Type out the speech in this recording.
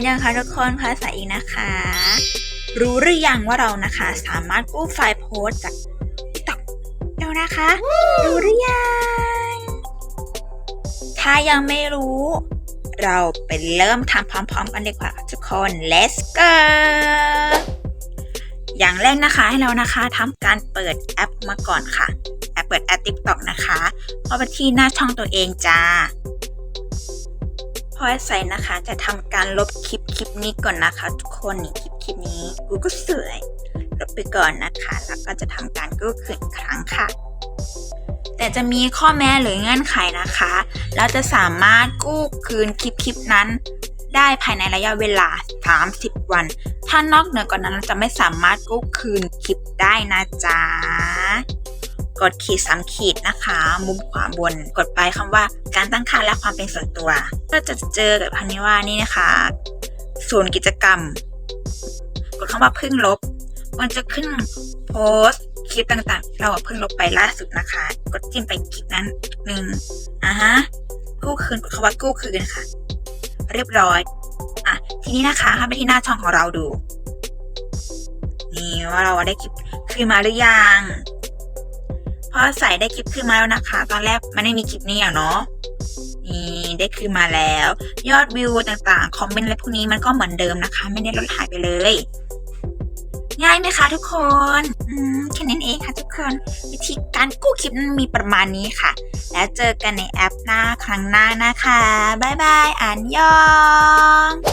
นยังคะทุกคนภาษาอีกนะคะ รู้หรือยังว่าเรานะคะ สามารถกู้ไฟล์โพสต์จาก TikTok เดี๋ยวนะคะ รู้หรือยังถ้ายังไม่รู้ เราไปเริ่มทำพร้อมๆกันดีกว่าทุกคน let's go อย่างแรกนะคะให้เรานะคะทำการเปิดแอปมาก่อนค่ะ แอปเปิดแอป TikTok นะคะเข้าไปที่หน้าช่องตัวเองจ้า พอใส่นะคะ จะทำการลบคลิปคลิปนี้ก่อนนะคะ ทุกคนนี่คลิปคลิปนี้กูก็สวยลบไปก่อนนะคะ แล้วก็จะทำการกู้คืนครั้งค่ะ แต่จะมีข้อแม้หรือเงื่อนไขนะคะ เราจะสามารถกู้คืนคลิปคลิปนั้น ได้ภายในระยะเวลา 30 วัน ถ้านอกเหนือกว่านั้นเราจะไม่สามารถกู้คืนคลิปได้นะจ๊ะ กดขีดสามขีดนะคะ มุมขวาบน กดไปคำว่าการตั้งค่าและความเป็นส่วนตัว ก็จะเจอกับพันนี้ว่านี่นะคะศูนย์กิจกรรม กดคำว่าเพิ่งลบ มันจะขึ้นโพสต์คลิปต่างๆ เราเพิ่งลบไปล่าสุดนะคะ กดจิ้มไปคลิปนั้นหนึ่งอะฮะกู้คืนกดคำว่ากู้คืนค่ะ เรียบร้อยอะทีนี้นะคะเข้าไปที่หน้าช่องของเราดู นี่ว่าเราได้คลิปคืนมาหรือยัง พอใส่ได้คลิปคืนมาแล้วนะคะ ตอนแรกมันไม่มีคลิปนี้อะเนาะนี่ได้คืนมาแล้ว ยอดวิวต่างๆ คอมเมนต์อะไรพวกนี้มันก็เหมือนเดิมนะคะ ไม่ได้ลดหายไปเลย ง่ายไหมคะทุกคนอืมแค่นั้นเองค่ะทุกคนวิธีการกู้คลิปมีประมาณนี้ค่ะ แล้วเจอกันในแอปหน้าครั้งหน้านะคะ บ๊ายบายอ่านยอง